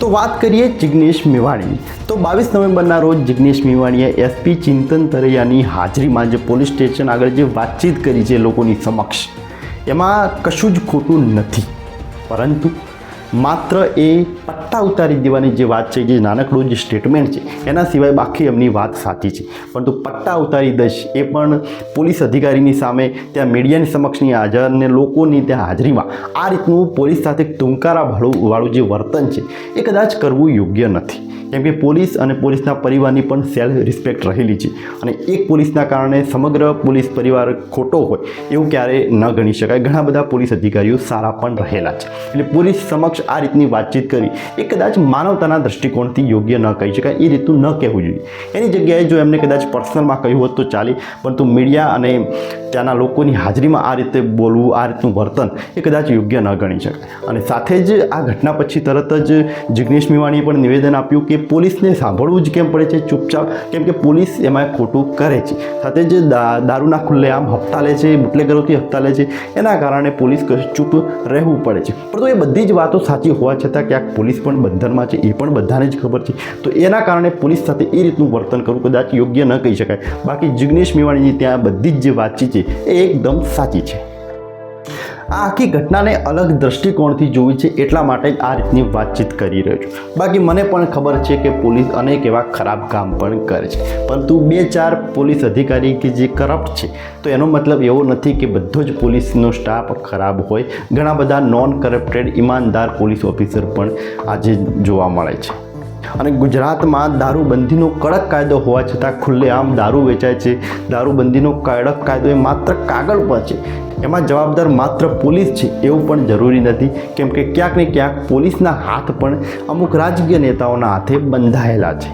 તો વાત કરીએ જિગ્નેશ મેવાણી. તો બાવીસ નવેમ્બરના રોજ જિગ્નેશ મેવાણીએ એસપી ચિંતન તરૈયાની હાજરીમાં જે પોલીસ સ્ટેશન આગળ જે વાતચીત કરી છે લોકોની સમક્ષ, એમાં કશું જ ખોટું નથી. પરંતુ માત્ર એ પટ્ટા ઉતારી દેવાની જે વાત છે, જે નાનકડું જે સ્ટેટમેન્ટ છે, એના સિવાય બાકી એમની વાત સાચી છે. પરંતુ પટ્ટા ઉતારી દઈશ એ પણ પોલીસ અધિકારીની સામે, ત્યાં મીડિયાની સમક્ષની હાજર અને લોકોની ત્યાં હાજરીમાં આ રીતનું પોલીસ સાથે ટૂંકારા વાળું વાળું જે વર્તન છે, એ કદાચ કરવું યોગ્ય નથી. કેમ કે પોલીસ અને પોલીસના પરિવારની પણ સેલ્ફ રિસ્પેક્ટ રહેલી છે અને એક પોલીસના કારણે સમગ્ર પોલીસ પરિવાર ખોટો હોય એવું ક્યારેય ન ગણી શકાય. ઘણા બધા પોલીસ અધિકારીઓ સારા પણ રહેલા છે. એટલે પોલીસ સમક્ષ આ રીતની વાતચીત કરી. એ કદાચ માનવતાના દૃષ્ટિકોણથી યોગ્ય ન કહી શકાય, એ રીતનું ન કહેવું જોઈએ. એની જગ્યાએ જો એમને કદાચ પર્સનલમાં કહ્યું હોત તો ચાલે, પરંતુ મીડિયા અને ત્યાંના લોકોની હાજરીમાં આ રીતે બોલવું, આ રીતનું વર્તન એ કદાચ યોગ્ય ન ગણી શકાય. અને સાથે જ આ ઘટના પછી તરત જ જિગ્નેશ મેવાણીએ પણ નિવેદન આપ્યું કે પોલીસને સાંભળવું જ કેમ પડે છે? ચૂપચાપ, કેમ કે પોલીસ એમાં ખોટું કરે છે. સાથે જ દારૂના ખુલ્લેઆમ હપ્તા લે છે, બુટલેગરોથી હપ્તા લે છે. એના કારણે પોલીસ ચૂપ રહેવું પડે છે. પરંતુ એ બધી જ વાતો સાચી હોવા છતાં ક્યાંક પોલીસ પણ બંધનમાં છે, એ પણ બધાને જ ખબર છે. તો એના કારણે પોલીસ સાથે એ રીતનું વર્તન કરવું કદાચ યોગ્ય ન કહી શકાય. બાકી જિગ્નેશ મેવાણીની ત્યાં બધી જ જે વાતચીત છે, એ એકદમ સાચી છે. આ આખી ઘટનાને અલગ દ્રષ્ટિકોણથી જોવી છે એટલા માટે આ રીતની વાતચીત કરી રહ્યો છું. બાકી મને પણ ખબર છે કે પોલીસ અનેક એવા ખરાબ કામ પણ કરે છે. પરંતુ બે ચાર પોલીસ અધિકારી કે જે કરપ્ટ છે, તો એનો મતલબ એવો નથી કે બધો જ પોલીસનો સ્ટાફ ખરાબ હોય. ઘણા બધા નોન કરપ્ટેડ ઈમાનદાર પોલીસ ઓફિસર પણ આજે જોવા મળે છે. અને ગુજરાતમાં દારૂબંધીનો કડક કાયદો હોવા છતાં ખુલ્લેઆમ દારૂ વેચાય છે. દારૂબંધીનો કડક કાયદો એ માત્ર કાગળ પર છે. એમાં જવાબદાર માત્ર પોલીસ છે, એવું પણ જરૂરી નથી. કેમ કે ક્યાંક ને ક્યાંક પોલીસના હાથ પણ અમુક રાજકીય નેતાઓના હાથે બંધાયેલા છે.